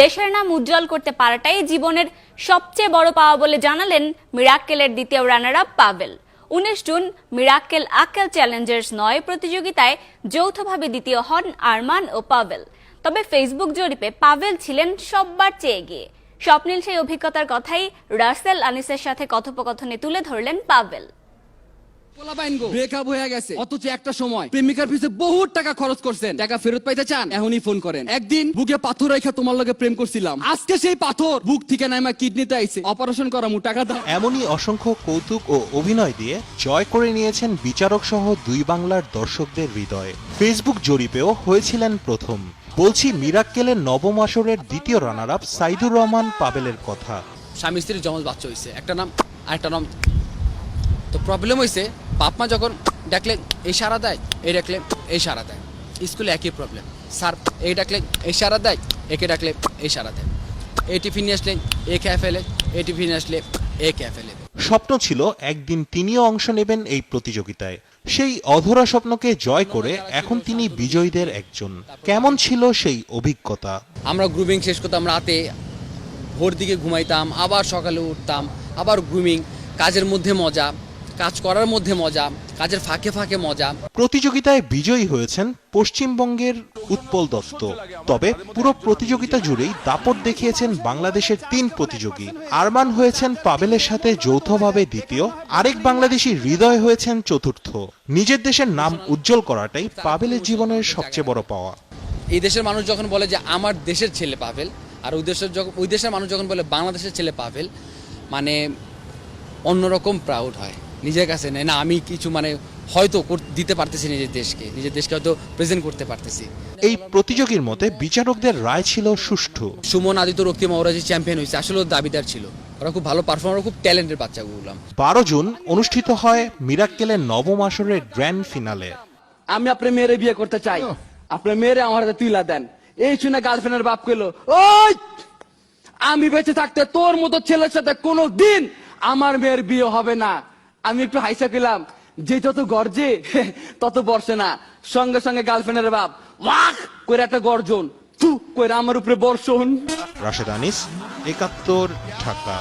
দেশের নাম উজ্জ্বল করতে পারাটাই জীবনের সবচেয়ে বড় পাওয়া বলে জানালেন মিরাক্কেলের দ্বিতীয় রানার আপ পাভেল। উনিশ জুন মিরাক্কেল আক্কেল চ্যালেঞ্জার্স নয় প্রতিযোগিতায় যৌথভাবে দ্বিতীয় হন আরমান ও পাভেল। তবে ফেসবুক জরিপে পাভেল ছিলেন সববার চেয়ে এগিয়ে। স্বপ্নিল সেই অভিজ্ঞতার কথাই রাসেল আনিসের সাথে কথোপকথনে তুলে ধরলেন পাভেল। ব্রেকআপ হয়ে গেছে। অথচ একটা সময় প্রেমিকার পিছে বহুত টাকা খরচ করছেন। টাকা ফেরত পাইতে চান? এখনই ফোন করেন। একদিন বুকে পাথর রেখে তোমার লগে প্রেম করছিলাম। আজকে সেই পাথর বুক থেকে নাইমা কিডনিতে আইছে। অপারেশন টাকা দাও এমনই অসংখ্য কৌতুক ও অভিনয় দিয়ে জয় করে নিয়েছেন বিচারক সহ দুই বাংলার দর্শকদের হৃদয়। ফেসবুক জরিপেও হয়েছিলেন প্রথম। বলছি মিরাক্কেলের নবম আসরের দ্বিতীয় রানার আপ সাইদুর রহমান পাবেলের কথা। স্বামী স্ত্রীর জমজ বাচ্চা হয়েছে একটা নাম আর একটা নাম। তো প্রবলেম হয়েছে বাপ মা যখন ডাকলে এই সারা দেয় এই ডাকলে এই সারা দেয়। স্কুলে একই প্রবলেম স্যার এই ডাকলে এই সারা দেয় একে ডাকলে এই সারা দেয়। এই টিফিন নিয়ে আসলে এ খেয়ে ফেলে এই টিফিন আসলে এ খেয়ে ফেলে। স্বপ্ন ছিল একদিন তিনিও অংশ নেবেন এই প্রতিযোগিতায়। সেই অধরা স্বপ্নকে জয় করে এখন তিনি বিজয়ীদের একজন। কেমন ছিল সেই অভিজ্ঞতা? আমরা গ্রুমিং শেষ করতাম রাতে ভোর দিকে ঘুমাইতাম আবার সকালে উঠতাম আবার গ্রুমিং কাজের মধ্যে মজা। কাজ করার মধ্যে মজা কাজের ফাঁকে ফাঁকে মজা। প্রতিযোগিতায় বিজয়ী হয়েছেন পশ্চিমবঙ্গের উৎপল দত্ত। তবে পুরো প্রতিযোগিতা জুড়েই দাপট দেখিয়েছেন বাংলাদেশের তিন প্রতিযোগী। আরমান হয়েছেন পাবেলের সাথে যৌথভাবে দ্বিতীয় আরেক বাংলাদেশি হৃদয় হয়েছেন চতুর্থ। নিজের দেশের নাম উজ্জ্বল করাটাই পাবেলের জীবনের সবচেয়ে বড় পাওয়া। এই দেশের মানুষ যখন বলে যে আমার দেশের ছেলে পাবেল আর ওই দেশের যখন ওই দেশের মানুষ যখন বলে বাংলাদেশের ছেলে পাবেল মানে অন্যরকম প্রাউড হয়। নিজের কাছে নেই না আমি কিছু মানে হয়তো দিতে পারতেছি নিজের দেশকে। নিজের দেশকে হয়তো প্রেজেন্ট করতে পারতেছি। এই প্রতিযোগীর মতে বিচারকদের রায় ছিল সুষ্ঠু। সুমন আদিত্য রক্তিমা ওরা যে চ্যাম্পিয়ন হয়েছে আসলে দাবিদার ছিল। ওরা খুব ভালো পারফর্মার খুব ট্যালেন্টের বাচ্চাগুলো বারো জুন অনুষ্ঠিত হয় মিরাক্কেলের নবম আসরের গ্র্যান্ড ফিনালে আমি আপনার মেয়েরে বিয়ে করতে চাই। আপনার মেয়েরে আমার হাতে তুইলা দেন। এই শুনে গার্লফ্রেন্ডের বাপ কইলো ওই আমি বেঁচে থাকতে তোর মতো ছেলের সাথে কোনো দিন আমার মেয়ের বিয়ে হবে না। আমি একটু হাইসা খেলাম যে যত গর্জে, তত বর্ষে না। সঙ্গে সঙ্গে গার্লফ্রেন্ডের বাপ, ওয়াক! করে একটা গর্জন তু করে আমার উপরে বর্ষণ। রাশেদ আনিস, একাত্তর ঢাকা।